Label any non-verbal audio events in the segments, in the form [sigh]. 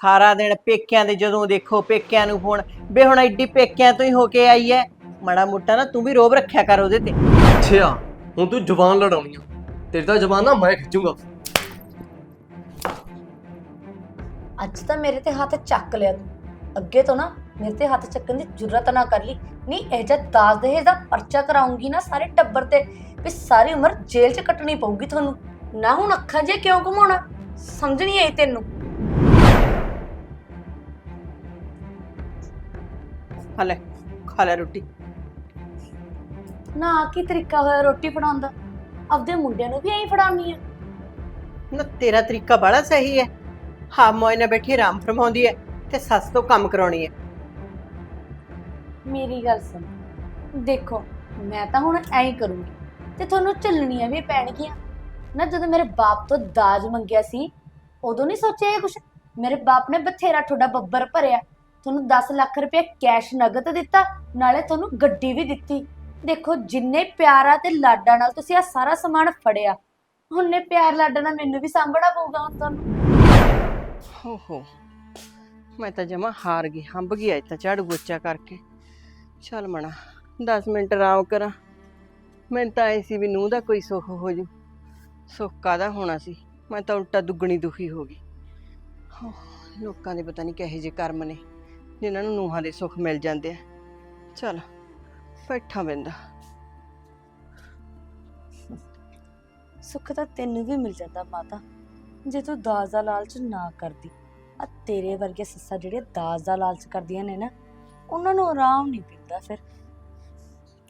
ਸਾਰਾ ਦਿਨ ਪੇਕਿਆਂ ਦੇ ਜਦੋਂ ਦੇਖੋ ਪੇਕਿਆਂ ਨੂੰ ਫੋਨ ਬੇ ਹੁਣ ਐਡੀ ਪੇਕਿਆਂ ਤੋਂ ਹੀ ਹੋ ਕੇ ਆਈ ਐ। ਮਾੜਾ ਮੋਟਾ ਨਾ ਤੂੰ ਵੀ ਰੋਬ ਰੱਖਿਆ ਕਰ ਉਹਦੇ ਤੇ। ਅੱਛਾ ਹੁਣ ਤੂੰ ਜ਼ੁਬਾਨ ਲੜਾਉਣੀ ਆ। ਤੇਰੀ ਤਾਂ ਜ਼ੁਬਾਨ ਨਾ ਮੈਂ ਖਿੱਚੂੰਗਾ। ਅੱਜ ਤਾਂ ਮੇਰੇ ਤੇ ਹੱਥ ਚੱਕ ਲਿਆ ਤੂੰ। ਅੱਗੇ ਤੋਂ ਨਾ ਮੇਰੇ ਤੇ ਹੱਥ ਚੱਕਣ ਦੀ ਜ਼ਰੂਰਤ ਨਾ ਕਰ ਲਈ। ਨਹੀਂ ਇਹ ਜਦ ਦਾਸ ਦਹੇਜ ਦਾ ਪਰਚਾ ਕਰਾਉਂਗੀ ਨਾ ਸਾਰੇ ਟੱਬਰ ਤੇ ਵੀ ਸਾਰੀ ਉਮਰ ਜੇਲ੍ਹ 'ਚ ਕੱਟਣੀ ਪਊਗੀ ਤੁਹਾਨੂੰ। ਨਾ ਹੁਣ ਅੱਖਾਂ ਜੇ ਕਿਉਂ ਘੁਮਾਉਣਾ? ਸਮਝ ਨਹੀਂ ਆਈ ਤੈਨੂੰ। ਖਾ ਲੈ ਖਾ ਲੈ ਰੋਟੀ। ਨਾ ਕੀ ਤਰੀਕਾ ਹੋਇਆ ਰੋਟੀ ਫੜਾਉਣ ਦਾ? ਆਪਦੇ ਮੁੰਡਿਆਂ ਨੂੰ ਵੀ ਐਂ ਫੜਾਉਣੀ ਆ। ਨਾ ਤੇਰਾ ਤਰੀਕਾ ਬੜਾ ਸਹੀ ਹੈ ਹਾਂ ਮੋਏ ਨਾਲ ਬੈਠੀ ਆਰਾਮ ਫਰਮਾਉਂਦੀ ਹੈ ਤੇ ਸੱਸ ਤੋਂ ਕੰਮ ਕਰਾਉਣੀ ਹੈ ਮੇਰੀ ਗੱਲ ਸੁਣ। ਦੇਖੋ ਮੈਂ ਤਾਂ ਹੁਣ ਐਂ ਹੀ ਕਰੂੰਗੀ। ਤੇ ਤੁਹਾਨੂੰ ਚੱਲਣੀਆਂ ਵੀ ਪੈਣਗੀਆਂ। ਨਾ ਜਦੋਂ ਮੇਰੇ ਬਾਪ ਤੋਂ ਦਾਜ ਮੰਗਿਆ ਸੀ ਉਦੋਂ ਨਹੀਂ ਸੋਚਿਆ ਇਹ ਕੁਛ? ਮੇਰੇ ਬਾਪ ਨੇ ਬਥੇਰਾ ਤੁਹਾਡਾ ਬੱਬਰ ਭਰਿਆ। ਤੁਹਾਨੂੰ 10 ਲੱਖ ਰੁਪਏ ਕੈਸ਼ ਨਗਦ ਦਿੱਤਾ ਨਾਲੇ ਤੁਹਾਨੂੰ ਗੱਡੀ ਵੀ ਦਿੱਤੀ। ਦੇਖੋ ਜਿੰਨੇ ਪਿਆਰਾ ਤੇ ਲਾਡਾਂ ਨਾਲ ਤੁਸੀਂ ਆ ਸਾਰਾ ਸਮਾਨ ਫੜਿਆ। ਉਹਨੇ ਪਿਆਰ ਲਾਡਾਂ ਨਾਲ ਮੈਨੂੰ ਵੀ ਸਾਂਭਣਾ ਪਊਗਾ ਹੁਣ ਤੁਹਾਨੂੰ। ਹੋ ਹੋ। ਮੈਂ ਤਾਂ ਜਮਾ ਹਾਰ ਗਈ ਹੰਬ ਗਈ ਅੱਜ ਤਾਂ ਝਾੜੂ ਗੋਚਾ ਕਰਕੇ। ਚੱਲ ਮਣਾ 10 ਮਿੰਟ ਆਰਾਮ ਕਰਾਂ। ਮੈਨੂੰ ਤਾਂ ਐ ਸੀ ਵੀ ਨੂੰ ਦਾ ਕੋਈ ਸੁੱਖ ਹੋ ਜੂ। ਸੁੱਖ ਕਾਦਾ ਹੋਣਾ ਸੀ? ਮੈਂ ਤਾਂ ਉਲਟਾ ਦੁੱਗਣੀ ਦੁਖੀ ਹੋ ਗਈ। ਹੋ, ਲੋਕਾਂ ਦੇ ਪਤਾ ਨਹੀਂ ਕਿਹੋ ਜਿਹੇ ਕਰਮ ਨੇ। ਜਿਨ੍ਹਾਂ ਨੂੰ ਨੂੰਹਾਂ ਦੇ ਸੁੱਖ ਮਿਲ ਜਾਂਦੇ ਆ। ਚੱਲ ਬੈਠਾ ਬੰਦਾ ਸੁੱਖ ਤਾਂ ਤੈਨੂੰ ਵੀ ਮਿਲ ਜਾਂਦਾ ਮਾਤਾ ਜੇ ਤੂੰ ਦਾਜ ਦਾ ਲਾਲਚ ਨਾ ਕਰਦੀ। ਆ ਤੇਰੇ ਵਰਗੇ ਸੱਸਾਂ ਜਿਹੜੇ ਦਾਜ ਦਾ ਲਾਲਚ ਕਰਦੀਆਂ ਨੇ ਨਾ ਉਹਨਾਂ ਨੂੰ ਆਰਾਮ ਨਹੀਂ ਮਿਲਦਾ ਫਿਰ।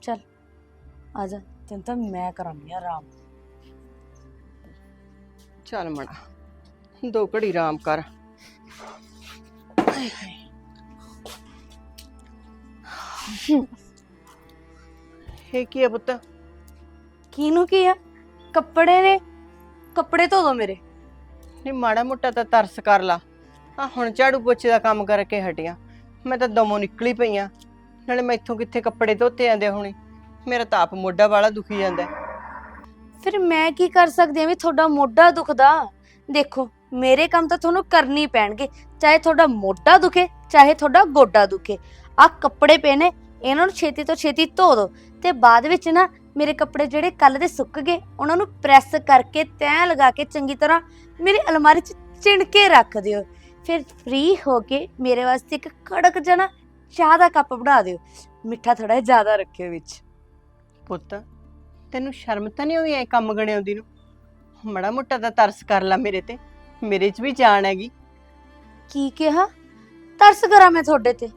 ਚੱਲ ਆ ਜਾ ਤੈਨੂੰ ਤਾਂ ਮੈਂ ਕਰਾਂਗੀ ਆਰਾਮ। ਚੱਲ ਮਣਾ ਦੋ ਘੜੀ ਆਰਾਮ ਕਰ। ਹਾਏ ਹਾਏ। ਇਹ ਕੀ ਹੈ ਪੁੱਤ? ਕਿਹਨੂੰ ਕੀ ਆ? ਕੱਪੜੇ ਨੇ ਕੱਪੜੇ ਧੋ ਦੋ ਮੇਰੇ। ਨਹੀਂ ਮਾੜਾ ਮੋਟਾ ਤਾਂ ਤਰਸ ਕਰ ਲਾ। ਆ ਹੁਣ ਝਾੜੂ ਪੋਚੇ ਦਾ ਕੰਮ ਕਰਕੇ ਹਟਿਆ। ਮੈਂ ਤਾਂ ਦਮੋਂ ਨਿਕਲੀ ਪਈਆਂ ਨਾਲੇ ਮੈਥੋਂ ਕਿੱਥੇ ਕੱਪੜੇ ਧੋਤੇ ਜਾਂਦੇ ਹੁਣੇ? ਮੇਰਾ ਤਾਂ ਆਪ ਮੋਢਾ ਵਾਲਾ ਦੁਖੀ ਜਾਂਦਾ। ਹੈ। ਫਿਰ ਮੈਂ ਕੀ ਕਰ ਸਕਦੀ ਆ ਵੀ ਤੁਹਾਡਾ ਮੋਢਾ ਦੁਖਦਾ? ਦੇਖੋ ਮੇਰੇ ਕੰਮ ਤਾਂ ਤੁਹਾਨੂੰ ਕਰਨੀ ਪੈਣਗੇ। ਚਾਹੇ ਤੁਹਾਡਾ ਮੋਢਾ ਦੁਖੇ ਚਾਹੇ ਤੁਹਾਡਾ ਗੋਡਾ ਦੁਖੇ। ਆ ਕੱਪੜੇ ਪਏ ਨੇ ਇਹਨਾਂ ਨੂੰ ਛੇਤੀ ਤੋਂ ਛੇਤੀ ਧੋ ਦਿਓ। ਤੇ ਬਾਅਦ ਵਿੱਚ ਨਾ ਮੇਰੇ ਕੱਪੜੇ ਜਿਹੜੇ ਕੱਲ ਦੇ ਸੁੱਕ ਗਏ ਉਹਨਾਂ ਨੂੰ ਪ੍ਰੈਸ ਕਰਕੇ ਤੈਅ ਲਗਾ ਕੇ ਚੰਗੀ ਤਰ੍ਹਾਂ ਮੇਰੀ ਅਲਮਾਰੀ 'ਚ ਚਿਣ ਕੇ ਰੱਖ ਦਿਓ। ਫਿਰ ਫ੍ਰੀ ਹੋ ਕੇ ਮੇਰੇ ਵਾਸਤੇ ਇੱਕ ਕੜਕ ਨਾ ਚਾਹ ਦਾ ਕੱਪ ਬਣਾ ਦਿਓ। ਮਿੱਠਾ ਥੋੜਾ ਜਿਹਾ ਜ਼ਿਆਦਾ ਰੱਖਿਓ ਵਿੱਚ। ਪੁੱਤ ਤੈਨੂੰ ਸ਼ਰਮ ਤਾਂ ਨਹੀਂ ਆਉਂਦੀ ਐ ਕੰਮ ਗਣਿਆਉਂਦੀ ਨੂੰ? ਮਾੜਾ ਮੋਟਾ ਤਾਂ ਤਰਸ ਕਰ ਲਾ ਮੇਰੇ ਤੇ। ਮੇਰੇ 'ਚ ਵੀ ਜਾਨ ਹੈਗੀ। ਕੀ ਕਿਹਾ? ਤਰਸ ਕਰਾਂ ਮੈਂ ਤੁਹਾਡੇ ਤੇ।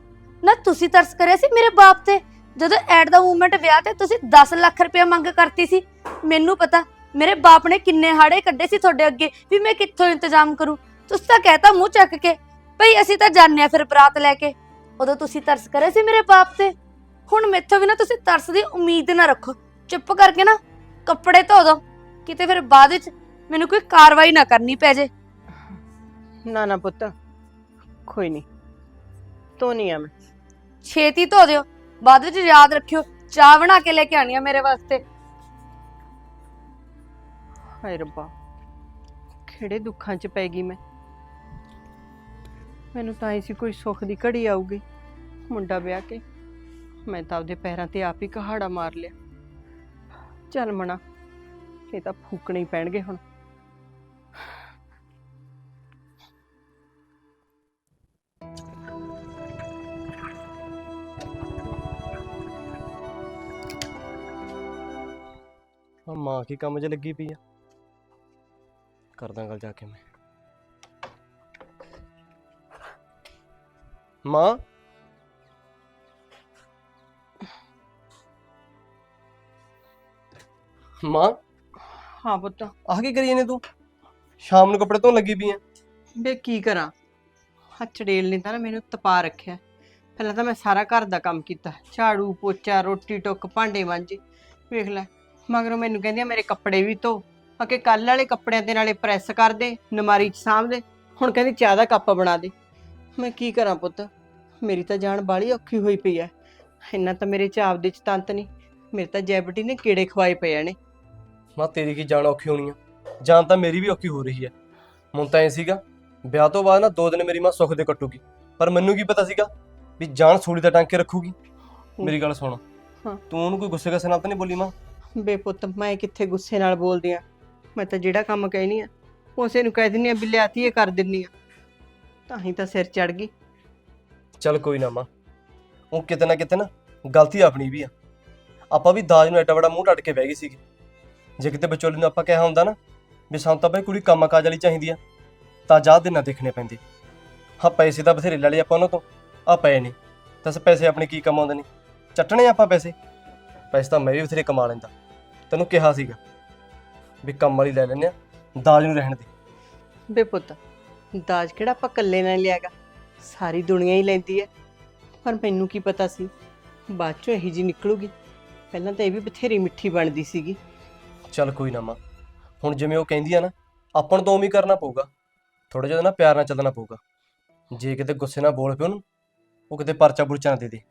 ਨਾ ਤੁਸੀਂ ਤਰਸ ਕਰਿਆ ਸੀ ਮੇਰੇ ਬਾਪ ਤੇ? ਜਦੋਂ ਐਟ ਦਾ ਮੂਵਮੈਂਟ ਵਿਆਹ ਤੇ ਤੁਸੀਂ 10 ਲੱਖ ਰੁਪਏ ਮੰਗ ਕਰਤੀ ਸੀ, ਮੈਨੂੰ ਪਤਾ ਮੇਰੇ ਬਾਪ ਨੇ ਕਿੰਨੇ ਹਾੜੇ ਕੱਢੇ ਸੀ ਤੁਹਾਡੇ ਅੱਗੇ, ਵੀ ਮੈਂ ਕਿੱਥੋਂ ਇੰਤਜ਼ਾਮ ਕਰੂੰ? ਤੁਸੀਂ ਤਾਂ ਕਹਿਤਾ ਮੂੰਹ ਚੱਕ ਕੇ, ਭਈ ਅਸੀਂ ਤਾਂ ਜਾਣਿਆ ਫਿਰ ਬਰਾਤ ਲੈ ਕੇ। ਉਦੋਂ ਤੁਸੀਂ ਤਰਸ ਕਰਿਆ ਸੀ ਮੇਰੇ ਬਾਪ ਤੇ? ਹੁਣ ਮੈਥੋਂ ਵੀ ਨਾ ਤੁਸੀਂ ਤਰਸ ਦੀ ਉਮੀਦ ਨਾ ਰੱਖੋ। ਚੁੱਪ ਕਰਕੇ ਨਾ ਕੱਪੜੇ ਧੋ ਦੋ ਕਿਤੇ ਫਿਰ ਬਾਅਦ ਵਿੱਚ ਮੈਨੂੰ ਕੋਈ ਕਾਰਵਾਈ ਨਾ ਕਰਨੀ ਪੈ ਜੇ। ਨਾ ਨਾ ਪੁੱਤ, ਕੋਈ ਨਹੀਂ। ਧੋਨੀ ਆ ਮੈਂ। ਛੇਤੀ ਧੋ ਦਿਓ। ਬਾਅਦ ਵਿੱਚ ਯਾਦ ਰੱਖਿਓ, ਚਾਹ ਬਣਾ ਕੇ ਲੈ ਕੇ ਆਣੀ ਆ ਮੇਰੇ ਵਾਸਤੇ। ਹਾਏ ਰੱਬਾ, ਕਿਹੜੇ ਦੁੱਖਾਂ 'ਚ ਪੈ ਗਈ ਮੈਂ। ਮੈਨੂੰ ਤਾਂ ਐਸੀ ਕੋਈ ਸੁੱਖ ਦੀ ਘੜੀ ਆਊਗੀ, ਮੁੰਡਾ ਵਿਆਹ ਕੇ। ਮੈਂ ਤਾਂ ਆਪਦੇ ਪੈਰਾਂ ਤੇ ਆਪ ਹੀ ਕਹਾੜਾ ਮਾਰ ਲਿਆ। ਚੱਲ ਮਣਾ ਇਹ ਤਾਂ ਫੂਕਣੇ ਹੀ ਪੈਣਗੇ ਹੁਣ। ਆ ਮਾਂ ਕੀ ਕੰਮ 'ਚ ਲੱਗੀ ਪਈ ਆ? ਕਰਦਾ ਗੱਲ ਜਾ ਕੇ ਮੈਂ। ਮਾਂ? ਮਾਂ? ਹਾਂ ਪੁੱਤ। ਆਹ ਕੀ ਕਰੀ ਨੇ ਤੂੰ? ਸ਼ਾਮ ਨੂੰ ਕੱਪੜੇ ਧੋਣ ਲੱਗੀ ਪਈ ਆ। ਬੇ ਕੀ ਕਰਾਂ? ਆਹ ਚੜੇਲ ਨੇ ਤਾਂ ਨਾ ਮੈਨੂੰ ਤਪਾ ਰੱਖਿਆ। ਪਹਿਲਾਂ ਤਾਂ ਮੈਂ ਸਾਰਾ ਘਰ ਦਾ ਕੰਮ ਕੀਤਾ। ਝਾੜੂ ਪੋਚਾ ਰੋਟੀ ਟੁੱਕ ਭਾਂਡੇ ਮਾਂਜੇ। ਵੇਖ ਲੈ ਮਗਰੋਂ ਮੈਨੂੰ ਕਹਿੰਦੀ ਆ ਮੇਰੇ ਕੱਪੜੇ ਵੀ ਧੋ। ਅਕੇ ਕੱਲ ਵਾਲੇ ਕੱਪੜਿਆਂ ਦੇ ਨਾਲੇ ਪ੍ਰੈਸ ਕਰ ਦੇ ਨਮਾਰੀ 'ਚ ਸਾਂਭ ਦੇ। ਹੁਣ ਕਹਿੰਦੀ ਚਾਹ ਦਾ ਕੱਪ ਬਣਾ ਦੇ। ਮੈਂ ਕੀ ਕਰਾਂ ਪੁੱਤ? ਮੇਰੀ ਤਾਂ ਜਾਨ ਬਾਲੀ ਔਖੀ ਹੋਈ ਪਈ ਐ। ਇੰਨਾ ਤਾਂ ਮੇਰੇ ਚ ਆਪਦੇ ਚ ਤੰਤ ਨਹੀਂ। ਮੇਰੇ ਤਾਂ ਜੈਬਟੀ ਨੇ ਕੀੜੇ ਖਵਾਏ ਪਏ ਨੇ। ਮਾਂ ਤੇਰੀ ਕੀ ਜਾਨ ਔਖੀ ਹੋਣੀ ਆ? ਜਾਨ ਤਾਂ ਮੇਰੀ ਵੀ ਔਖੀ ਹੋ ਰਹੀ ਹੈ ਹੁਣ ਤਾਂ ਐ ਸੀਗਾ ਵਿਆਹ ਤੋਂ ਬਾਅਦ ਨਾ ਦੋ ਦਿਨ ਮੇਰੀ ਮਾਂ ਸੁੱਖ ਦੇ ਕੱਟੂਗੀ। ਪਰ ਮੈਨੂੰ ਕੀ ਪਤਾ ਸੀਗਾ ਵੀ ਜਾਨ ਸੂਲੀ ਦਾ ਟਾਂਕੇ ਰੱਖੂਗੀ? ਮੇਰੀ ਗੱਲ ਸੁਣ। ਹਾਂ। ਤੂੰ ਉਹਨੂੰ ਕੋਈ ਗੁੱਸੇ ਗੁੱਸੇ ਨਾਲ ਤਾਂ ਨਹੀਂ ਬੋਲੀ ਮਾਂ? ਬੇਪੁੱਤ, ਮੈਂ ਕਿੱਥੇ ਗੁੱਸੇ ਨਾਲ ਬੋਲਦੀ ਆ? ਮੈਂ ਤਾਂ ਜਿਹੜਾ ਕੰਮ ਕਹਿਨੀ ਆ ਉਸੇ ਨੂੰ ਕਹਿ ਦਿੰਨੀ ਆ ਬਿੱਲਿਆਤੀ ਇਹ ਕਰ ਦਿੰਨੀ ਆ। ਤਾਂ ਹੀ ਤਾਂ ਸਿਰ ਚੜ ਗਈ। ਚੱਲ ਕੋਈ ਨਾ ਮਾਂ, ਉਹ ਕਿਤੇ ਨਾ ਕਿਤੇ ਨਾ ਗਲਤੀ ਆਪਣੀ ਵੀ ਆ। ਆਪਾਂ ਵੀ ਦਾਜ ਨੂੰ ਐਡਾ ਵੱਡਾ ਮੂੰਹ ਟੱਟ ਕੇ ਬਹਿ ਗਏ ਸੀਗੇ। ਜੇ ਕਿਤੇ ਵਿਚੋਲੇ ਨੂੰ ਆਪਾਂ ਕਿਹਾ ਹੁੰਦਾ ਨਾ ਵੀ ਸਾਨੂੰ ਤਾਂ ਬਈ ਕੁੜੀ ਕੰਮ ਕਾਜ ਵਾਲੀ ਚਾਹੀਦੀ ਆ, ਤਾਂ ਜਾ ਦੇ ਨਾ ਦੇਖਣੇ ਪੈਂਦੇ। ਹਾਂ, ਪੈਸੇ ਤਾਂ ਬਥੇਰੇ ਲੈ ਲਏ ਆਪਾਂ ਉਹਨਾਂ ਤੋਂ ਆ ਪਏ ਨੇ। ਦੱਸ ਪੈਸੇ ਆਪਣੇ ਕੀ ਕਮਾਉਂਦੇ ਨੇ? ਚੱਟਣੇ ਆਪਾਂ ਪੈਸੇ? ਪੈਸੇ ਤਾਂ ਮੈਂ ਵੀ ਬਥੇਰੇ ਕਮਾ ਲੈਂਦਾ। ਤੈਨੂੰ ਕਿਹਾ ਸੀਗਾ ਵੀ ਕੰਮ ਵਾਲੀ ਲੈ ਲੈਨੇ ਆ ਦਾਜ ਨੂੰ ਰਹਿਣ ਦੇ। ਬੇਪੁੱਤ ਦਾਜ ਕਿਹੜਾ ਆਪਾਂ ਇਕੱਲੇ ਨਾਲ ਲਿਆਗਾ ਸਾਰੀ ਦੁਨੀਆ ਹੀ ਲੈਂਦੀ ਹੈ ਪਰ ਮੈਨੂੰ ਕੀ ਪਤਾ ਸੀ ਬਾਅਦ ਚੋਂ ਇਹੀ ਜੀ ਨਿਕਲੂਗੀ। ਪਹਿਲਾਂ ਤਾਂ ਇਹ ਵੀ ਬਥੇਰੀ ਮਿੱਠੀ ਬਣਦੀ ਸੀਗੀ। ਚੱਲ ਕੋਈ ਨਾ ਮਾਂ ਹੁਣ ਜਿਵੇਂ ਉਹ ਕਹਿੰਦੀ ਆ ਨਾ ਆਪਾਂ ਨੂੰ ਤਾਂ ਉਵੇਂ ਹੀ ਕਰਨਾ ਪਊਗਾ। ਥੋੜਾ ਜਿਹਾ ਨਾ ਪਿਆਰ ਨਾਲ ਚੱਲਣਾ ਪਊਗਾ। ਜੇ ਕਿਤੇ ਗੁੱਸੇ ਨਾਲ ਬੋਲ ਪਿਓ ਉਹਨੂੰ ਉਹ ਕਿਤੇ ਪਰਚਾ ਪੁਰਚਾ ਨਾ ਦੇ ਦੇ।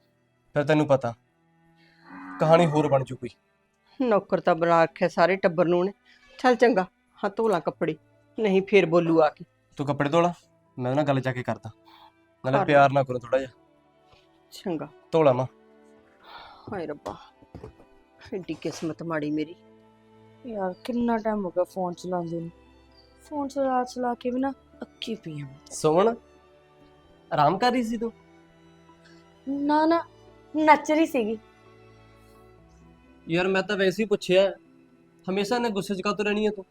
ਫਿਰ ਤੈਨੂੰ ਪਤਾ ਕਹਾਣੀ ਹੋਰ ਬਣ ਜੂ ਕੋਈ। ਨੌਕਰ ਤਾਂ ਬਣਾ ਰੱਖਿਆ ਸਾਰੇ ਟੱਬਰ ਨੂੰ ਨੇ ਚੱਲ ਚੰਗਾ ਹਾਂ ਧੋਲਾ ਕੱਪੜੇ ਨਹੀਂ ਫੇਰ ਬੋਲੂ ਆ ਕੇ। ਤੂੰ ਕੱਪੜੇ ਧੋ ਲਾ ਮੈਂ ਉਹਨਾਂ ਨਾਲ ਗੱਲ ਜਾ ਕੇ ਕਰਦਾ। ਕਰ ਨਾਲੇ। ਪਿਆਰ ਨਾਲ ਕਰੋ ਥੋੜਾ ਜਿਹਾ। ਚੰਗਾ। ਧੋ ਲਾ ਮਾਂ। ਹਾਏ ਰੱਬਾ ਐਡੀ ਕਿਸਮਤ ਮਾੜੀ ਮੇਰੀ। ਯਾਰ ਕਿੰਨਾ ਟਾਈਮ ਹੋ ਗਿਆ ਫੋਨ ਚਲਾਉਂਦੇ ਨੂੰ। ਫੋਨ ਚਲਾ ਚਲਾ ਕੇ ਵੀ ਨਾ ਅੱਕੀ ਪਈ ਆ ਸੁਮਨ ਆਰਾਮ ਕਰ ਰਹੀ ਸੀ ਤੂੰ? ਨਾ ਨਾ ਨੱਚ ਰਹੀ ਸੀਗੀ। ਯਾਰ ਮੈਂ ਤਾਂ ਵੈਸੇ ਹੀ ਪੁੱਛਿਆ ਹਮੇਸ਼ਾ ਨੇ ਗੁੱਸੇ 'ਚ ਕਾਤੋਂ ਰਹਿਣੀ ਹੈ ਤੂੰ?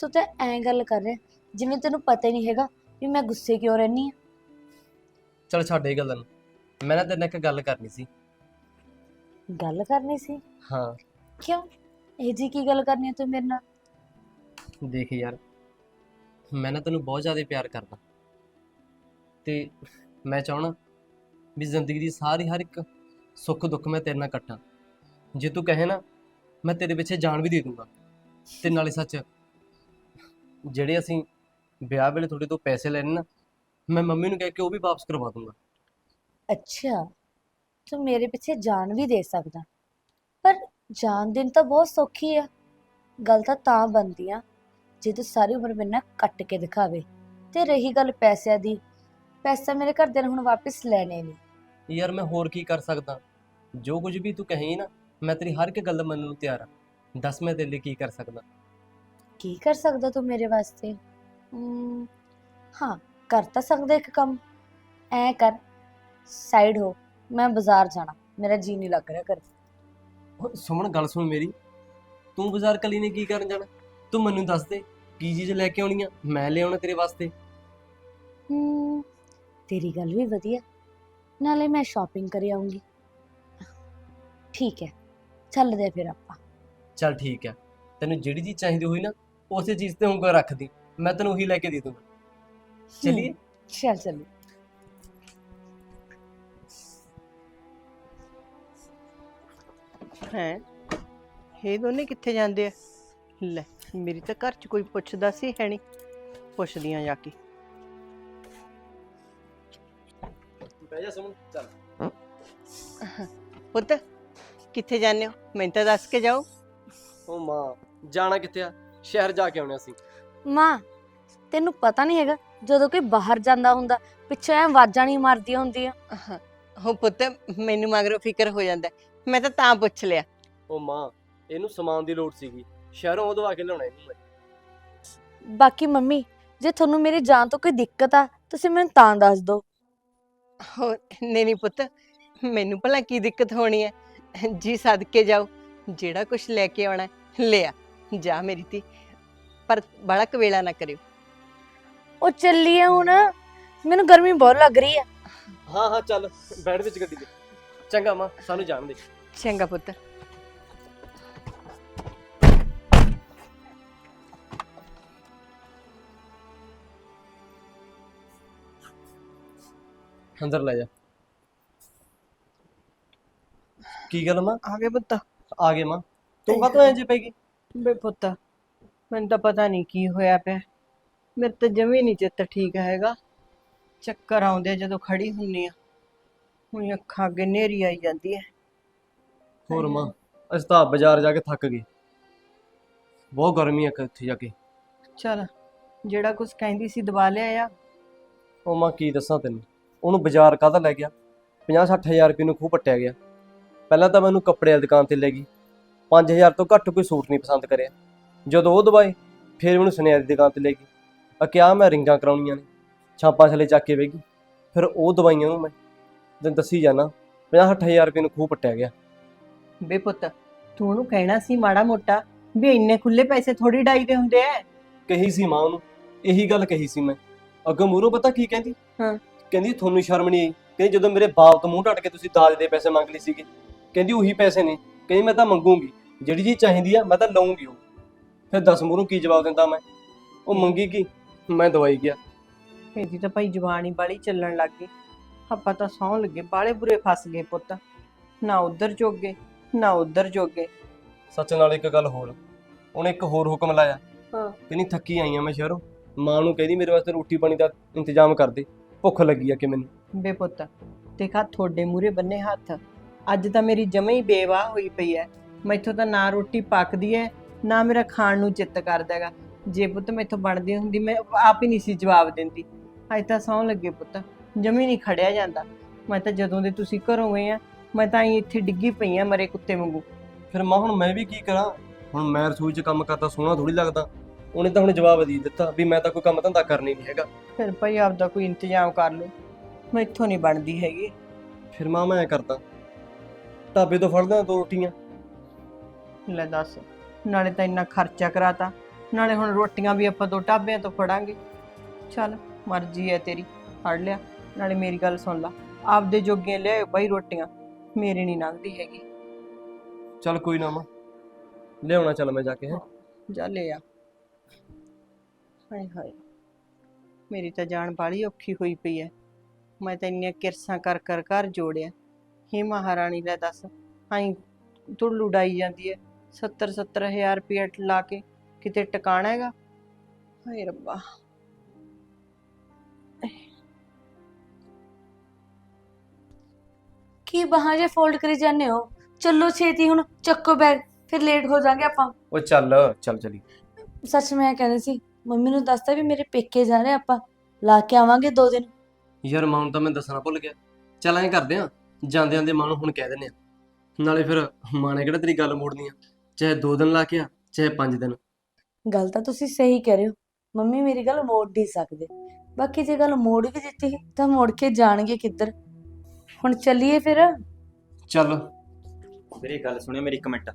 ਤੂੰ ਤਾਂ ਐਂ ਗੱਲ ਕਰ ਰਿਹਾ ਜਿਵੇਂ ਤੈਨੂੰ ਪਤਾ ਹੀ ਨਹੀਂ ਹੈਗਾ ਵੀ ਮੈਂ ਗੁੱਸੇ ਕਿਉਂ ਰਹਿਨੀ ਆ ਚੱਲ ਛੱਡ ਇਹ ਗੱਲਾਂ ਨੂੰ ਮੈਂ ਨਾ ਤੇਰੇ ਨਾਲ ਇੱਕ ਗੱਲ ਕਰਨੀ ਸੀ। ਗੱਲ ਕਰਨੀ ਸੀ? ਹਾਂ। ਕਿਉਂ? ਇਹ ਜੀ ਕੀ ਗੱਲ ਕਰਨੀ ਹੈ ਤੂੰ ਮੇਰੇ ਨਾਲ? ਦੇਖ ਯਾਰ ਮੈਂ ਨਾ ਤੈਨੂੰ ਬਹੁਤ ਜ਼ਿਆਦਾ ਪਿਆਰ ਕਰਦਾ। ਤੇ ਮੈਂ ਚਾਹਣਾ ਵੀ ਜ਼ਿੰਦਗੀ ਦੀ ਸਾਰੀ ਹਰ ਇੱਕ ਸੁੱਖ ਦੁੱਖ ਮੈਂ ਤੇਰੇ ਨਾਲ ਕੱਟਾਂ। ਜੇ ਤੂੰ ਕਹੇ ਨਾ ਮੈਂ ਤੇਰੇ ਪਿੱਛੇ ਜਾਨ ਵੀ ਦੇ ਦੂੰਗਾ। ਤੇ ਨਾਲੇ ਸੱਚ ਜਿਹੜੇ ਅਸੀਂ ਵਿਆਹ ਵੇਲੇ ਤੁਹਾਡੇ ਤੋਂ ਪੈਸੇ ਲੈਣੇ ਨਾ ਮੈਂ ਮੰਮੀ ਨੂੰ ਕਹਿ ਕੇ ਉਹ ਵੀ ਵਾਪਸ ਕਰਵਾ ਦੂੰਗਾ। ਅੱਛਾ ਤੂੰ ਮੇਰੇ ਪਿੱਛੇ ਜਾਨ ਵੀ ਦੇ ਸਕਦਾ। ਪਰ ਜਾਨ ਦੇਣ ਤਾਂ ਬਹੁਤ ਸੌਖੀ ਆ। ਗੱਲ ਤਾਂ ਤਾਂ ਬਣਦੀ ਆ ਜੇ ਤੂੰ ਸਾਰੀ ਉਮਰ ਮੇਰੇ ਨਾਲ ਕੱਟ ਕੇ ਦਿਖਾਵੇ। ਤੇ ਰਹੀ ਗੱਲ ਪੈਸਿਆਂ ਦੀ ਪੈਸਾ ਮੇਰੇ ਘਰਦਿਆਂ ਨੇ ਹੁਣ ਵਾਪਸ ਲੈਣੇ ਨਹੀਂ ਯਾਰ ਮੈਂ ਹੋਰ ਕੀ ਕਰ ਸਕਦਾ? ਜੋ ਕੁਝ ਵੀ ਤੂੰ ਕਹੇ ਨਾ ਮੈਂ ਤੇਰੀ ਹਰ ਇੱਕ ਗੱਲ ਮੰਨਣ ਨੂੰ ਤਿਆਰ ਹਾਂ। ਦੱਸ ਮੈਂ ਤੇਰੇ ਲਈ ਕੀ ਕਰ ਸਕਦਾ? ਕੀ ਕਰ ਸਕਦਾ ਤੂੰ ਮੇਰੇ ਵਾਸਤੇ? ਹਮ, ਹਾਂ ਕਰ ਤਾਂ ਸਕਦਾ ਇੱਕ ਕੰਮ। ਐ ਕਰ ਸਾਈਡ ਹੋ ਮੈਂ ਬਾਜ਼ਾਰ ਜਾਣਾ। ਮੇਰਾ ਜੀ ਨਹੀਂ ਲੱਗ ਰਿਹਾ ਉਹ ਸੁਮਨ ਗੱਲ ਸੁਣ ਮੇਰੀ। ਤੂੰ ਬਾਜ਼ਾਰ ਕੱਲੀ ਨੇ ਕੀ ਕਰਨ ਜਾਣਾ? ਤੂੰ ਮੈਨੂੰ ਦੱਸ ਦੇ ਕੀ ਚੀਜ਼ ਲੈ ਕੇ ਆਉਣੀ ਆ? ਮੈਂ ਲਿਆਉਣਾ ਤੇਰੇ ਵਾਸਤੇ। ਹਮ, ਤੇਰੀ ਗੱਲ ਵੀ ਵਧੀਆ। ਨਾਲੇ ਮੈਂ ਸ਼ਾਪਿੰਗ ਕਰ ਆਉਂਗੀ। ਠੀਕ ਹੈ। ਚੱਲਦੇ ਆ ਫਿਰ ਆਪਾਂ। ਚੱਲ ਠੀਕ ਹੈ। ਤੈਨੂੰ ਜਿਹੜੀ ਚੀਜ਼ ਚਾਹੀਦੀ ਹੋਈ ਨਾ ਉਸੇ ਚੀਜ਼ ਤੇ ਉਂਗਲ ਰੱਖ ਦੀ। ਮੈਂ ਤੈਨੂੰ ਉਹੀ ਲੈ ਕੇ ਦੇ ਦੂੰਗਾ। ਚਲਿਏ? ਚੱਲ ਚੱਲ ਹੈ? ਇਹ ਦੋਨੇ ਕਿੱਥੇ ਜਾਂਦੇ ਆ? ਲੈ ਮੇਰੀ ਤਾਂ ਘਰ 'ਚ ਕੋਈ ਪੁੱਛਦਾ ਸੀ ਹੈ ਨਹੀਂ ਪੁੱਛਦੀਆਂ ਜਾ ਕੇ। ਬਹਿ ਜਾ ਸੁਮਨ ਚੱਲ। ਪੁੱਤ ਕਿੱਥੇ ਜਾਂਦੇ ਹੋ? ਮੈਨੂੰ ਤਾਂ ਦੱਸ ਕੇ ਜਾਓ। ਉਹ ਮਾਂ ਜਾਣਾ ਕਿੱਥੇ ਆ? ਸ਼ਹਿਰ ਜਾ ਕੇ ਆਉਣਾ ਸੀ ਮਾਂ ਤੈਨੂੰ ਪਤਾ ਨਹੀਂ ਹੈਗਾ ਜਦੋਂ ਕੋਈ ਬਾਹਰ ਜਾਂਦਾ ਹੁੰਦਾ ਪਿੱਛੇ ਐ ਆਵਾਜ਼ਾਂ ਨਹੀਂ ਮਾਰਦੀਆਂ ਹੁੰਦੀਆਂ। ਉਹ ਪੁੱਤ ਮੈਨੂੰ ਮਗਰੋਂ ਫਿਕਰ ਹੋ ਜਾਂਦਾ ਹੈ। ਮੈਂ ਤਾਂ ਤਾਂ ਪੁੱਛ ਲਿਆ। ਉਹ ਮਾਂ ਇਹਨੂੰ ਸਮਾਨ ਦੀ ਲੋੜ ਸੀਗੀ। ਸ਼ਹਿਰੋਂ ਉਦੋਂ ਆ ਕੇ ਲਿਆਉਣਾ ਇਹਨੂੰ ਮੈਂ। ਬਾਕੀ ਮੰਮੀ ਜੇ ਤੁਹਾਨੂੰ ਮੇਰੀ ਜਾਨ ਤੋਂ ਕੋਈ ਦਿੱਕਤ ਆ ਤੁਸੀਂ ਮੈਨੂੰ ਤਾਂ ਦੱਸ ਦਿਓ। ਹੋ ਨਹੀਂ ਨਹੀਂ ਪੁੱਤ ਮੈਨੂੰ ਭਲਾ ਕੀ ਦਿੱਕਤ ਹੋਣੀ ਹੈ? ਜੀ ਸਦਕੇ ਜਾਓ ਜਿਹੜਾ ਕੁਝ ਲੈ ਕੇ ਆਉਣਾ ਹੈ, ਲਿਆ ਜਾ ਮੇਰੀ ਤੀ ਪਰ ਬੜਾ ਕਵੇਲਾ ਨਾ ਕਰਿਓ। ਉਹ ਚੱਲੀਏ ਹੁਣ ਮੈਨੂੰ ਗਰਮੀ ਬਹੁਤ ਲੱਗ ਰਹੀ ਆ। ਹਾਂ ਹਾਂ ਚੱਲ ਬੈਠ ਵਿੱਚ ਗੱਡੀ ਦੇ ਚੰਗਾ ਮਾਂ ਸਾਨੂੰ ਜਾਣ ਦੇ। ਚੰਗਾ ਪੁੱਤ। ਅੰਦਰ ਲੈ ਜਾ। ਕੀ ਗੱਲ ਮਾਂ? ਆ ਗਏ ਪੁੱਤ। ਆ ਗਏ ਮਾਂ। ਤੂੰ ਕਾਹਤੋਂ ਐਂ ਜੇ ਪੈ ਗਈ? ਬੇ ਪੁੱਤ ਮੈਨੂੰ ਤਾਂ ਪਤਾ ਨਹੀਂ ਕੀ ਹੋਇਆ ਪਿਆ। ਮੇਰੇ ਤਾਂ ਜਮੀ ਨਹੀਂ ਚਿੱਤ ਠੀਕ ਹੈਗਾ। ਚੱਕਰ ਆਉਂਦੇ ਆ ਜਦੋਂ ਖੜੀ ਹੁੰਨੀ ਆ। ਹੁਣ ਅੱਖਾਂ ਅੱਗੇ ਨੇਰੀ ਆਈ ਜਾਂਦੀ ਹੈ। ਹੋਰ ਮਾਂ ਅਸੀਂ ਤਾਂ ਬਾਜ਼ਾਰ ਜਾ ਕੇ ਥੱਕ ਗਏ। ਬਹੁਤ ਗਰਮੀ ਆ ਉੱਥੇ ਜਾ ਕੇ। ਚਲ ਜਿਹੜਾ ਕੁਝ ਕਹਿੰਦੀ ਸੀ ਦਬਾ ਲਿਆ ਆ। ਉਹ ਮਾਂ ਕੀ ਦੱਸਾਂ ਤੈਨੂੰ? ਉਹਨੂੰ ਬਾਜ਼ਾਰ ਕਾਹਦਾ ਲੈ ਗਿਆ? 50 ਹਜ਼ਾਰ ਰੁਪਏ ਨੂੰ ਖੂਹ ਪੱਟਿਆ ਗਿਆ। ਪਹਿਲਾਂ ਤਾਂ ਮੈਨੂੰ ਕੱਪੜੇ ਵਾਲੀ ਦੁਕਾਨ ਤੇ ਲੈ ਗਈ। 5000 ਤੋਂ ਘੱਟ ਕੋਈ ਸੂਟ ਨਹੀਂ ਪਸੰਦ ਕਰਿਆ। ਜਦੋਂ ਉਹ ਦਵਾਈ ਫਿਰ ਮੈਨੂੰ ਸੁਨਿਆਰ ਦੀ ਦੁਕਾਨ ਤੇ ਲੈ ਗਈ। ਆ ਕਿਹਾ ਮੈਂ ਰਿੰਗਾਂ ਕਰਾਉਣੀਆਂ ਨੇ। ਛਾਪਾਂ ਥੱਲੇ ਚੱਕ ਕੇ ਵੇਗੀ ਫਿਰ ਉਹ ਦਵਾਈਆਂ ਨੂੰ ਮੈਂ ਤੈਨੂੰ ਦੱਸੀ ਜਾਣਾ 50 ਹਜ਼ਾਰ ਰੁਪਏ ਨੂੰ ਖੂਹ ਪੱਟਿਆ ਗਿਆ। ਬੇ ਪੁੱਤ ਤੂੰ ਉਹਨੂੰ ਕਹਿਣਾ ਸੀ ਮਾੜਾ ਮੋਟਾ ਵੀ ਇੰਨੇ ਖੁੱਲੇ ਪੈਸੇ ਥੋੜੀ ਡਾਈ ਦੇ ਹੁੰਦੇ ਐ। ਕਹੀ ਸੀ ਮਾਂ ਉਹਨੂੰ ਇਹੀ ਗੱਲ ਕਹੀ ਸੀ ਮੈਂ। ਅੱਗੋਂ ਮੂਹਰੋਂ ਪਤਾ ਕੀ ਕਹਿੰਦੀ? ਹਾਂ। ਕਹਿੰਦੀ ਤੁਹਾਨੂੰ ਸ਼ਰਮ ਨਹੀਂ ਆਈ? ਕਹਿੰਦੀ ਜਦੋਂ ਮੇਰੇ ਬਾਪ ਤੋਂ ਮੂੰਹ ਟੱਟ ਕੇ ਤੁਸੀਂ ਦਾਜ ਦੇ ਪੈਸੇ ਮੰਗ ਲਏ ਸੀਗੇ ਕਹਿੰਦੀ ਉਹੀ ਪੈਸੇ ਨੇ। ਕਹਿੰਦੀ ਮੈਂ ਤਾਂ ਮੰਗੂਗੀ। ਜਿਹੜੀ ਚੀਜ਼ ਚਾਹੀਦੀ ਆ ਮੈਂ ਤਾਂ ਲਵਾਂਗੀ ਉਹ। ਫਿਰ ਦੱਸ ਮੂਹਰੋਂ ਕੀ ਜਵਾਬ ਦਿੰਦਾ ਮੈਂ? ਉਹ ਮੰਗੀ ਕੀ? ਮੈਂ ਦਵਾਈ ਗਿਆ। ਇਹਦੀ ਤਾਂ ਭਾਈ ਜਵਾਨੀ ਬਾਲੀ ਚੱਲਣ ਲੱਗ ਗਈ। ਆਪਾਂ ਤਾਂ ਸੌਂ ਲੱਗੇ ਬਾਲੇ ਬੁਰੇ ਫਸ ਗਏ ਪੁੱਤ। ਨਾ ਉਧਰ ਜੋਗੇ ਨਾ ਉਧਰ ਜੋਗੇ। ਸੱਚ ਨਾਲ ਇੱਕ ਗੱਲ ਹੋਰ। ਉਹਨੇ ਇੱਕ ਹੋਰ ਹੁਕਮ ਲਾਇਆ। ਹਾਂ। ਕਹਿੰਦੀ ਥੱਕੀ ਆਈ ਆ ਮੈਂ ਸ਼ਹਿਰੋਂ। ਮਾਂ ਨੂੰ ਕਹਿੰਦੀ ਮੇਰੇ ਵਾਸਤੇ ਰੋਟੀ ਪਾਣੀ ਦਾ ਇੰਤਜ਼ਾਮ ਕਰ ਦੇ। ਭੁੱਖ ਲੱਗੀ ਆ ਕਿ ਮੈਨੂੰ। ਬੇ ਪੁੱਤ ਦੇਖਾ ਤੁਹਾਡੇ ਮੂਰੇ ਬੰਨੇ ਹੱਥ। ਅੱਜ ਤਾਂ ਮੇਰੀ ਜਮੇ ਹੀ ਬੇਵਾਹ ਹੋਈ ਪਈ ਐ। ਮੈਥੋਂ ਤਾਂ ਨਾ ਰੋਟੀ ਪੱਕਦੀ ਐ ਨਾ ਮੇਰਾ ਖਾਣ ਨੂੰ ਚਿੱਤ ਕਰਦਾ ਹੈਗਾ। ਜੇ ਪੁੱਤ ਮੈਥੋਂ ਬਣਦੀ ਹੁੰਦੀ ਮੈਂ ਆਪ ਹੀ ਨਹੀਂ ਸੀ ਜਵਾਬ ਦਿੰਦੀ। ਅੱਜ ਤਾਂ ਸੌਂ ਲੱਗੇ ਪੁੱਤ ਜਮੀ ਨਹੀਂ ਖੜਿਆ ਜਾਂਦਾ। ਮੈਂ ਤਾਂ ਜਦੋਂ ਦੇ ਤੁਸੀਂ ਘਰੋਂ ਗਏ ਆ ਮੈਂ ਤਾਂ ਹੀ ਇੱਥੇ ਡਿੱਗੀ ਪਈ ਆ ਮਰੇ ਕੁੱਤੇ ਵਾਂਗੂ। ਫਿਰ ਮਾਂ ਹੁਣ ਮੈਂ ਵੀ ਕੀ ਕਰਾਂ? ਹੁਣ ਮੈਂ ਰਸੋਈ 'ਚ ਕੰਮ ਕਰਦਾ ਸੋਹਣਾ ਥੋੜੀ ਲੱਗਦਾ। ਉਹਨੇ ਤਾਂ ਹੁਣ ਜਵਾਬ ਦੇ ਦਿੱਤਾ ਵੀ ਮੈਂ ਤਾਂ ਕੋਈ ਕੰਮ ਧੰਦਾ ਕਰਨੀ ਨਹੀਂ ਹੈਗਾ। ਫਿਰ ਭਾਈ ਆਪਦਾ ਕੋਈ ਇੰਤਜ਼ਾਮ ਕਰ ਲਓ। ਮੈਥੋਂ ਨਹੀਂ ਬਣਦੀ ਹੈਗੀ। ਫਿਰ ਮਾਂ ਮੈਂ ਐਂ ਕਰਦਾ। ਢਾਬੇ ਤੋਂ ਫੜਦਾ ਦੋ ਰੋਟੀਆਂ। ਲੈ ਦੱਸ ਨਾਲੇ ਤਾਂ ਇੰਨਾ ਖਰਚਾ ਕਰਾਤਾ। ਨਾਲੇ ਹੁਣ ਰੋਟੀਆਂ ਵੀ ਆਪਾਂ ਦੋ ਢਾਬਿਆਂ ਤੋਂ ਫੜਾਂਗੇ। ਚੱਲ ਮਰਜ਼ੀ ਹੈ ਤੇਰੀ ਫੜ ਲਿਆ। ਨਾਲੇ ਮੇਰੀ ਗੱਲ ਸੁਣ ਲਾ ਆਪਦੇ ਜੋਗੀਆਂ ਲਿਆਓ ਭਾਈ ਰੋਟੀਆਂ ਮੇਰੇ ਨਹੀਂ ਲੰਘਦੀ ਹੈਗੀ। ਚੱਲ ਕੋਈ ਨਾ ਮਾਂ ਲਿਆਉਣਾ ਚੱਲ ਮੈਂ ਜਾ ਕੇ ਹੈਂ। ਜਾ ਲੈ ਆ। ਹਾਏ ਹਾਏ ਮੇਰੀ ਤਾਂ ਜਾਨ ਬਾਲੀ ਔਖੀ ਹੋਈ ਪਈ ਐ। ਮੈਂ ਤਾਂ ਇੰਨੀਆਂ ਕਿਰਸਾਂ ਕਰ ਕਰ ਘਰ ਜੋੜਿਆ। ਹੀ ਮਹਾਰਾਣੀ ਲੈ ਦੱਸ। ਆਈ ਤੁੜ ਲੁਡਾਈ ਜਾਂਦੀ ਐ। 70 70000 ਰੁਪਏ ਲਾ ਕੇ ਕਿਤੇ ਟਿਕਾਣਾ ਹੈਗਾ? ਹਾਏ ਰੱਬਾ। ਕੀ ਬਾਹਾਂ ਜੇ ਫੋਲਡ ਕਰੀ ਜਾਂਦੇ ਹੋ? ਚੱਲੋ ਛੇਤੀ ਹੁਣ ਚੱਕੋ ਬੈਗ ਫਿਰ ਲੇਟ ਹੋ ਜਾਾਂਗੇ ਆਪਾਂ। ਉਹ ਚੱਲ ਚੱਲ ਚਲੀ। ਸੱਚ ਮੈਂ ਕਹਿੰਦੀ ਸੀ ਮੰਮੀ ਨੂੰ ਦੱਸਤਾ ਵੀ ਮੇਰੇ ਪੇਕੇ ਜਾ ਰਹੇ ਆਪਾਂ। ਲਾ ਕੇ ਆਵਾਂਗੇ ਦੋ ਦਿਨ। ਯਾਰ ਮਾਂ ਨੂੰ ਤਾਂ ਮੈਂ ਦੱਸਣਾ ਭੁੱਲ ਗਿਆ। ਚੱਲ ਐਂ ਕਰਦੇ ਆ। ਜਾਂਦੇ ਜਾਂਦੇ ਮਾਂ ਨੂੰ ਹੁਣ ਕਹਿ ਦਿੰਦੇ ਆ। ਨਾਲੇ ਫਿਰ ਮਾਂ ਨੇ ਕਿਹੜਾ ਤੇਰੀ ਗੱਲ ਮੋੜਨੀ ਆ? ਚਾਹੇ 2 ਦਿਨ ਲਾ ਕੇ ਆ ਚਾਹੇ 5 ਦਿਨ। ਗੱਲ ਤਾਂ ਤੁਸੀਂ ਸਹੀ ਕਹਿ ਰਹੇ ਹੋ। ਮੰਮੀ ਮੇਰੀ ਗੱਲ ਮੋੜ ਨਹੀਂ ਸਕਦੇ। ਬਾਕੀ ਜੇ ਗੱਲ ਮੋੜ ਵੀ ਦਿੱਤੀ ਤਾਂ ਮੋੜ ਕੇ ਜਾਣਗੇ ਕਿੱਧਰ। ਹੁਣ ਚੱਲੀਏ ਫਿਰ? ਚੱਲ। ਵੀਰੇ ਗੱਲ ਸੁਣਿਓ ਮੇਰੀ ਇੱਕ ਮਿੰਟ।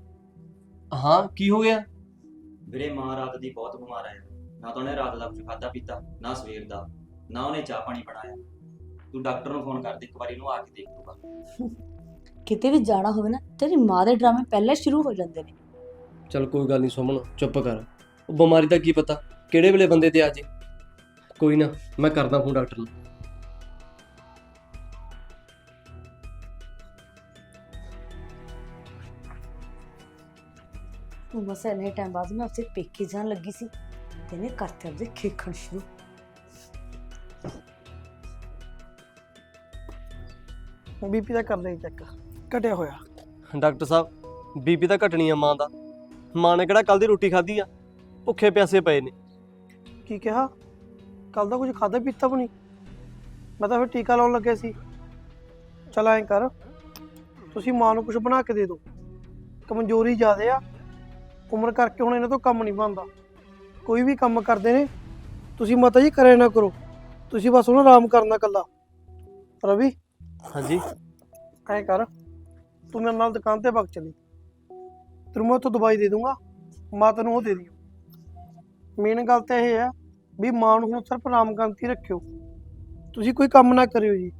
ਹਾਂ ਕੀ ਹੋ ਗਿਆ? ਵੀਰੇ ਮਾਂ ਰਾਤ ਦੀ ਬਹੁਤ ਬਿਮਾਰ ਹੈ ਨਾ ਤਾਂ ਉਹਨੇ ਰਾਤ ਦਾ ਕੁਝ ਖਾਦਾ ਪੀਤਾ ਨਾ ਸਵੇਰ ਦਾ ਨਾ ਉਹਨੇ ਚਾਹ ਪਾਣੀ ਬਣਾਇਆ। ਤੂੰ ਡਾਕਟਰ ਨੂੰ ਫੋਨ ਕਰ ਦੇ ਇੱਕ ਵਾਰੀ ਉਹਨੂੰ ਆ ਕੇ ਦੇਖ ਲੂਗਾ ਕਿਤੇ ਵੀ ਜਾਣਾ ਹੋਵੇ ਨਾ ਤੇਰੀ ਮਾਂ ਦੇ ਡਰਾਮੇ ਪਹਿਲਾਂ ਸ਼ੁਰੂ ਹੋ ਜਾਂਦੇ ਨੇ। ਚੱਲ ਕੋਈ ਗੱਲ ਨਹੀਂ ਸੁਮਨ ਚੁੱਪ ਕਰ। ਉਹ ਬਿਮਾਰੀ ਦਾ ਕੀ ਪਤਾ ਕਿਹੜੇ ਵੇਲੇ ਬੰਦੇ ਤੇ ਆ ਜੇ। ਕੋਈ ਨਾ ਮੈਂ ਕਰਦਾ ਫੋਨ ਡਾਕਟਰ ਨੂੰ। ਬਸ ਇੰਨੇ ਟਾਈਮ ਬਾਅਦ ਮੈਂ ਉੱਥੇ ਪੇਕੇ ਜਾਣ ਲੱਗੀ ਸੀ ਤੇ ਨੇ ਕਰਤੇ ਉਹਦੇ ਖੇਖਣ ਸ਼ੁਰੂ। ਬੀਪੀ ਦਾ ਕਰ ਲਈ ਚੈੱਕ। ਘਟਿਆ ਹੋਇਆ। ਡਾਕਟਰ ਸਾਹਿਬ ਬੀਪੀ ਤਾਂ ਘਟਣੀ ਆ ਮਾਂ ਦਾ। ਮਾਂ ਨੇ ਕਿਹੜਾ ਕੱਲ ਦੀ ਰੋਟੀ ਖਾਧੀ ਆ? ਭੁੱਖੇ ਪਿਆਸੇ ਪਏ ਨੇ। ਕੀ ਕਿਹਾ? ਕੱਲ ਦਾ ਕੁਝ ਖਾਦਾ ਪੀਤਾ ਵੀ ਨਹੀਂ? ਮੈਂ ਤਾਂ ਫਿਰ ਟੀਕਾ ਲਾਉਣ ਲੱਗਿਆ ਸੀ। ਚਲ ਐਂ ਕਰ ਤੁਸੀਂ ਮਾਂ ਨੂੰ ਕੁਝ ਬਣਾ ਕੇ ਦੇ ਦਿਓ। ਕਮਜ਼ੋਰੀ ਜ਼ਿਆਦੇ ਆ। ਉਮਰ ਕਰਕੇ ਹੁਣ ਇਹਨਾਂ ਤੋਂ ਕੰਮ ਨਹੀਂ ਬਣਦਾ। ਕੋਈ ਵੀ ਕੰਮ ਕਰਦੇ ਨੇ ਤੁਸੀਂ ਮਾਤਾ ਜੀ ਕਰੇ ਨਾ ਕਰੋ। ਤੁਸੀਂ ਬਸ ਉਹਨੂੰ ਆਰਾਮ ਕਰਨਾ ਕੱਲਾ ਰਵੀ ਹਾਂਜੀ। ਐਂ ਕਰ ਤੂੰ ਮੇਰੇ ਨਾਲ ਦੁਕਾਨ ਤੇ ਵਗ ਚਲੀ। ਤੈਨੂੰ ਮੈਂ ਉੱਥੋਂ ਦਵਾਈ ਦੇ ਦੂੰਗਾ ਮਾਂ ਤੈਨੂੰ ਉਹ ਦੇ ਦਿਓ। ਮੇਨ ਗੱਲ ਤਾਂ ਇਹ ਹੈ ਵੀ ਮਾਂ ਨੂੰ ਹੁਣ ਸਿਰਫ ਆਰਾਮ ਕਰਨ ਤੇ ਹੀ ਰੱਖਿਓ। ਤੁਸੀਂ ਕੋਈ ਕੰਮ ਨਾ ਕਰਿਓ ਜੀ।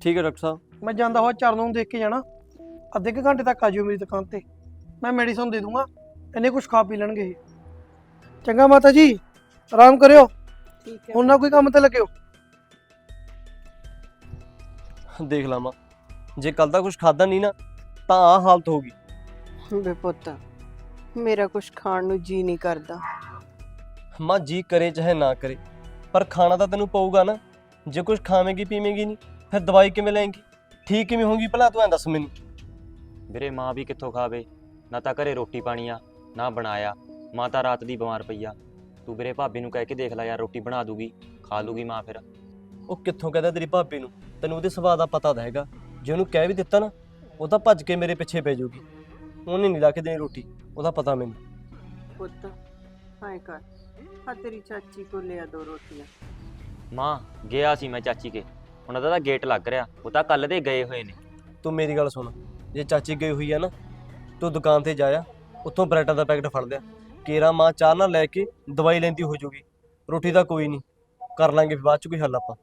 ਠੀਕ ਹੈ ਡਾਕਟਰ ਸਾਹਿਬ। ਮੈਂ ਜਾਂਦਾ ਹੋਇਆ ਚਰਨ ਨੂੰ ਦੇਖ ਕੇ ਜਾਣਾ। ਅੱਧੇ ਕੁ ਘੰਟੇ ਤੱਕ ਆ ਜਿਓ ਮੇਰੀ ਦੁਕਾਨ ਤੇ। ਮੈਂ ਮੈਡੀਸਨ ਦੇ ਦੂੰਗਾ ਇਹਨੇ ਕੁਝ ਖਾ ਪੀ ਲੈਣਗੇ ਇਹ। ਚੰਗਾ ਮਾਤਾ ਜੀ ਆਰਾਮ ਕਰਿਓ। ਠੀਕ ਹੈ। ਹੁਣ ਨਾ ਕੋਈ ਕੰਮ ਤੇ ਲੱਗਿਓ। ਦੇਖ ਲਾਵਾਂ। ਜੇ ਕੱਲ ਦਾ ਕੁਝ ਖਾਦਾ ਨਹੀਂ ਨਾ ਤਾਂ ਆ ਹਾਲਤ ਹੋਗੀ ਬੇ ਪੁੱਤ ਮੇਰਾ ਕੁਝ ਖਾਣ ਨੂੰ ਜੀ ਨਹੀਂ ਕਰਦਾ। ਮਾਂ ਜੀ ਕਰੇ ਚਾਹੇ ਨਾ ਕਰੇ ਪਰ ਖਾਣਾ ਤਾਂ ਤੈਨੂੰ ਪਊਗਾ ਨਾ। ਜੇ ਕੁਝ ਖਾਵੇਂਗੀ ਪੀਵੇਂਗੀ ਨਹੀਂ ਫਿਰ ਦਵਾਈ ਕਿਵੇਂ ਲੈਂਗੀ? ਠੀਕ ਕਿਵੇਂ ਹੋਊਗੀ ਭਲਾ ਤੂੰ ਐਂ ਦੱਸ ਮੈਨੂੰ। ਵੀਰੇ ਮਾਂ ਵੀ ਕਿੱਥੋਂ ਖਾਵੇ? ਨਾ ਤਾਂ ਘਰੇ ਰੋਟੀ ਪਾਣੀ ਆ ਨਾ ਬਣਾਇਆ। ਮਾਂ ਤਾਂ ਰਾਤ ਦੀ ਬਿਮਾਰ ਪਈ ਆ। ਤੂੰ ਵੀਰੇ ਭਾਬੀ ਨੂੰ ਕਹਿ ਕੇ ਦੇਖ ਲੈ ਯਾਰ ਰੋਟੀ ਬਣਾ ਦੂਗੀ ਖਾ ਲੂਗੀ ਮਾਂ ਫਿਰ। ਉਹ ਕਿੱਥੋਂ ਕਹਿੰਦਾ ਤੇਰੀ ਭਾਬੀ ਨੂੰ? ਤੈਨੂੰ ਉਹਦੇ ਸੁਭਾਅ ਦਾ ਪਤਾ ਤਾਂ ਹੈਗਾ। ਜੇ ਉਹਨੂੰ ਕਹਿ ਵੀ ਦਿੱਤਾ ਨਾ ਉਹ ਤਾਂ ਭੱਜ ਕੇ ਮੇਰੇ ਪਿੱਛੇ ਪੈ ਜਾਊਗੀ। ਉਹਨੇ ਨਹੀਂ ਲਾ ਕੇ ਦੇਣੀ ਰੋਟੀ ਉਹਦਾ ਪਤਾ ਮੈਨੂੰ। ਪੁੱਤ ਹਾਏ ਕਰ। ਆ ਤੇਰੀ ਚਾਚੀ ਕੋ ਲਿਆ ਦੋ ਰੋਟੀਆਂ। ਮਾਂ ਗਿਆ ਸੀ ਮੈਂ ਚਾਚੀ ਕੇ। ਉਹਨਾਂ ਦਾ ਤਾਂ ਗੇਟ ਲੱਗ ਰਿਹਾ ਉਹ ਤਾਂ ਕੱਲ ਦੇ ਗਏ ਹੋਏ ਨੇ। ਤੂੰ ਮੇਰੀ ਗੱਲ ਸੁਣ ਜੇ ਚਾਚੀ ਗਈ ਹੋਈ ਆ ਨਾ ਤੂੰ ਦੁਕਾਨ ਤੇ ਜਾਇਆ ਉੱਥੋਂ ਬ੍ਰੈਡਾਂ ਦਾ ਪੈਕਟ ਫੜ ਲਿਆ। ਕੇਰਾ ਮਾਂ ਚਾਹ ਨਾਲ ਲੈ ਕੇ ਦਵਾਈ ਲੈਂਦੀ ਹੋ ਜਾਊਗੀ। ਰੋਟੀ ਦਾ ਕੋਈ ਨਹੀਂ ਕਰ ਲਾਂਗੇ ਫਿਰ ਬਾਅਦ ਚ ਕੋਈ ਹੱਲ ਆਪਾਂ।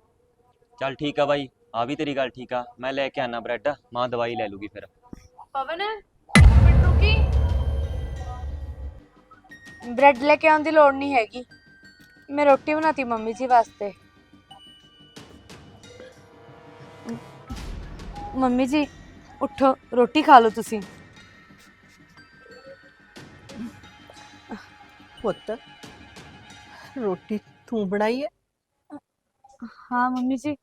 ਚੱਲ ਠੀਕ ਆ ਬਾਈ ਆ ਵੀ ਤੇਰੀ ਗੱਲ ਠੀਕ ਆ ਮੈਂ ਲੈ ਕੇ ਆਣਾ ਬ੍ਰੈਡ ਮਾਂ ਦਵਾਈ ਲੈ ਲੂਗੀ ਫਿਰ। ਪਵਨ ਮਿੰਟ ਰੁਕੀ। ਬ੍ਰੈਡ ਲੈ ਕੇ ਆਉਣ ਦੀ ਲੋੜ ਨਹੀਂ ਹੈਗੀ। ਮੈਂ ਰੋਟੀ ਬਣਾਤੀ ਮੰਮੀ ਜੀ ਵਾਸਤੇ। ਮੰਮੀ ਜੀ ਉੱਠੋ ਰੋਟੀ ਖਾ ਲਓ ਤੁਸੀਂ। ਪੁੱਤ ਰੋਟੀ ਤੂੰ ਬਣਾਈ ਹੈ? ਹਾਂ ਮੰਮੀ ਜੀ।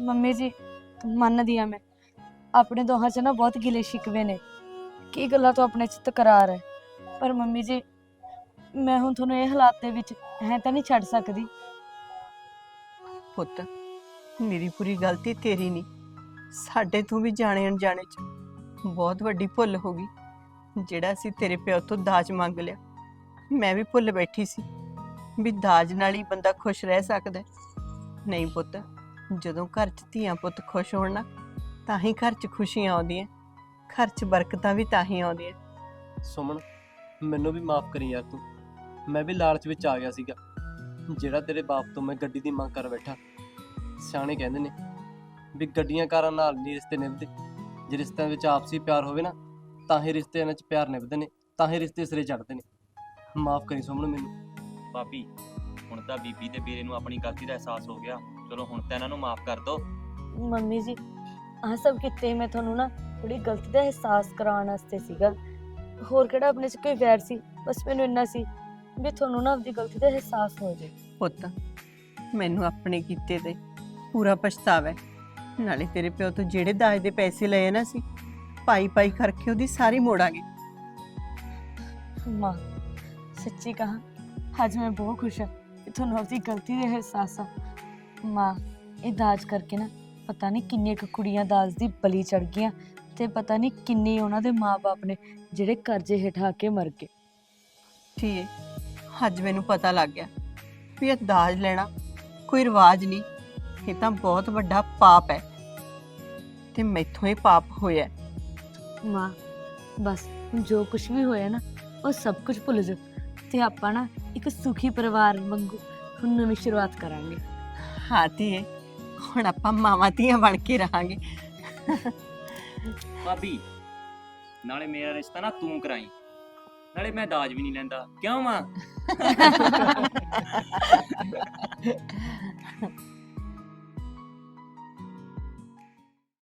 ਮੰਮੀ ਜੀ, ਮੰਨਦੀ ਆ ਮੈਂ। ਆਪਣੇ ਦੋਹਾਂ 'ਚ ਨਾ ਬਹੁਤ ਗਿਲੇ ਸ਼ਿਕਵੇ ਨੇ। ਕੀ ਗੱਲਾਂ ਤੋਂ ਆਪਣੇ 'ਚ ਤਕਰਾਰ ਹੈ ਪਰ ਮੰਮੀ ਜੀ, ਮੈਂ ਹੁਣ ਤੁਹਾਨੂੰ ਇਹ ਹਾਲਾਤ ਦੇ ਵਿੱਚ ਐ ਤਾਂ ਨਹੀਂ ਛੱਡ ਸਕਦੀ। ਪੁੱਤ, ਮੇਰੀ ਪੂਰੀ ਗਲਤੀ ਤੇਰੀ ਨਹੀਂ। ਸਾਡੇ ਤੋਂ ਵੀ ਜਾਣੇ ਅਣਜਾਣੇ ਚ ਬਹੁਤ ਵੱਡੀ ਭੁੱਲ ਹੋ ਗਈ, ਜਿਹੜਾ ਅਸੀਂ ਤੇਰੇ ਪਿਓ ਤੋਂ ਦਾਜ ਮੰਗ ਲਿਆ। ਮੈਂ ਵੀ ਭੁੱਲ ਬੈਠੀ ਸੀ ਵੀ ਦਾਜ ਨਾਲ ਹੀ ਬੰਦਾ ਖੁਸ਼ ਰਹਿ ਸਕਦਾ। ਹੈ। ਨਹੀਂ ਪੁੱਤ ਜਦੋਂ ਘਰ 'ਚ ਧੀਆਂ ਪੁੱਤ ਖੁਸ਼ ਹੋਣ ਨਾ ਤਾਂ ਹੀ ਘਰ 'ਚ ਖੁਸ਼ੀਆਂ ਆਉਂਦੀਆਂ। ਘਰ 'ਚ ਬਰਕਤਾਂ ਵੀ ਤਾਂ ਹੀ ਆਉਂਦੀਆਂ। ਸੁਮਨ ਮੈਨੂੰ ਵੀ ਮਾਫ ਕਰੀ ਯਾਰ ਤੂੰ। ਮੈਂ ਵੀ ਲਾਲਚ ਵਿੱਚ ਆ ਗਿਆ ਸੀਗਾ। ਜਿਹੜਾ ਤੇਰੇ ਬਾਪ ਤੋਂ ਮੈਂ ਗੱਡੀ ਦੀ ਮੰਗ ਕਰ ਬੈਠਾ। ਸਿਆਣੇ ਕਹਿੰਦੇ ਨੇ ਵੀ ਗੱਡੀਆਂ ਕਾਰਾਂ ਨਾਲ ਨਹੀਂ ਰਿਸ਼ਤੇ ਨਿਭਦੇ। ਜੇ ਰਿਸ਼ਤਿਆਂ ਵਿੱਚ ਆਪਸੀ ਪਿਆਰ ਹੋਵੇ ਨਾ ਤਾਂ ਹੀ ਰਿਸ਼ਤਿਆਂ ਵਿੱਚ ਪਿਆਰ ਨਿਭਦੇ ਨੇ ਤਾਂ ਹੀ ਰਿਸ਼ਤੇ ਸਿਰੇ ਚੜ੍ਹਦੇ ਨੇ। ਮਾਫ ਕਰੀ ਸੁਮਨ ਮੈਨੂੰ। ਭਾਬੀ ਹੁਣ ਤਾਂ ਬੀਬੀ ਤੇ ਵੀਰੇ ਨੂੰ ਆਪਣੀ ਗਲਤੀ ਦਾ ਅਹਿਸਾਸ ਹੋ ਗਿਆ। ਚਲੋ ਹੁਣ ਤਾਂ ਇਹਨਾਂ ਨੂੰ ਮਾਫ ਕਰ ਦਿਓ। ਮੰਮੀ ਜੀ ਆਹ ਸਭ ਕਿਤੇ ਮੈਂ ਤੁਹਾਨੂੰ ਨਾ ਥੋੜੀ ਗਲਤੀ ਦਾ ਅਹਿਸਾਸ ਕਰਾਉਣ ਵਾਸਤੇ ਸੀਗਾ। ਹੋਰ ਕਿਹੜਾ ਆਪਣੇ 'ਚ ਕੋਈ ਵੈਰ ਸੀ? ਬਸ ਮੈਨੂੰ ਇੰਨਾ ਸੀ ਵੀ ਤੁਹਾਨੂੰ ਨਾ ਆਪਣੀ ਗਲਤੀ ਦਾ ਅਹਿਸਾਸ ਹੋ ਜਾਏ। ਪੁੱਤ ਮੈਨੂੰ ਆਪਣੇ ਕੀਤੇ ਤੇ ਪੂਰਾ ਪਛਤਾਵਾ ਹੈ। ਨਾਲੇ ਤੇਰੇ ਪਿਓ ਤੋਂ ਜਿਹੜੇ ਦਾਜ ਦੇ ਪੈਸੇ ਲਏ ਨਾ ਸੀ ਪਾਈ ਪਾਈ ਕਰਕੇ ਉਹਦੀ ਸਾਰੀ ਮੋੜਾਂਗੇ। ਮਾਂ ਸੱਚੀ ਕਹਾ ਅੱਜ ਮੈਂ ਬਹੁਤ ਖੁਸ਼ ਹਾਂ ਕਿ ਤੁਹਾਨੂੰ ਆਪਣੀ ਗਲਤੀ ਦਾ ਅਹਿਸਾਸ ਆ। ਮਾਂ ਇਹ ਦਾਜ ਕਰਕੇ ਨਾ ਪਤਾ ਨਹੀਂ ਕਿੰਨੀਆਂ ਕੁ ਕੁੜੀਆਂ ਦਾਜ ਦੀ ਬਲੀ ਚੜ ਗਈਆਂ ਤੇ ਪਤਾ ਨਹੀਂ ਕਿੰਨੇ ਉਹਨਾਂ ਦੇ ਮਾਪੇ ਨੇ ਜਿਹੜੇ ਕਰਜ਼ੇ ਹੇਠਾਂ ਕੇ ਮਰ ਗਏ ਠੀਕ ਹੈ ਅੱਜ ਮੈਨੂੰ ਪਤਾ ਲੱਗ ਗਿਆ ਵੀ ਇਹ ਦਾਜ ਲੈਣਾ ਕੋਈ ਰਿਵਾਜ ਨਹੀਂ ਇਹ ਤਾਂ ਬਹੁਤ ਵੱਡਾ ਪਾਪ ਹੈ ਤੇ ਮੈਥੋਂ ਇਹ ਪਾਪ ਹੋਇਆ ਹੈ। ਮਾਂ ਬਸ ਜੋ ਕੁਝ ਵੀ ਹੋਇਆ ਨਾ ਉਹ ਸਭ ਕੁਝ ਭੁੱਲ ਜਾਓ ਤੇ ਆਪਾਂ ਨਾ ਇੱਕ ਸੁਖੀ ਪਰਿਵਾਰ ਵਾਂਗੂ ਹੁਣ ਨਵੀਂ ਸ਼ੁਰੂਆਤ ਕਰਾਂਗੇ ਹਾਂ ਧੀਏ ਹੁਣ ਆਪਾਂ ਮਾਵਾਂ ਧੀਆਂ ਬਣ ਕੇ ਰਹਾਂਗੇ। ਭਾਬੀ ਨਾਲੇ ਮੇਰਾ ਰਿਸ਼ਤਾ ਨਾ ਤੂੰ ਕਰਾਈ। ਨਾਲੇ ਮੈਂ ਦਾਜ ਵੀ ਨਹੀਂ ਲੈਂਦਾ। ਕਿਉਂ ਮਾਂ? [laughs]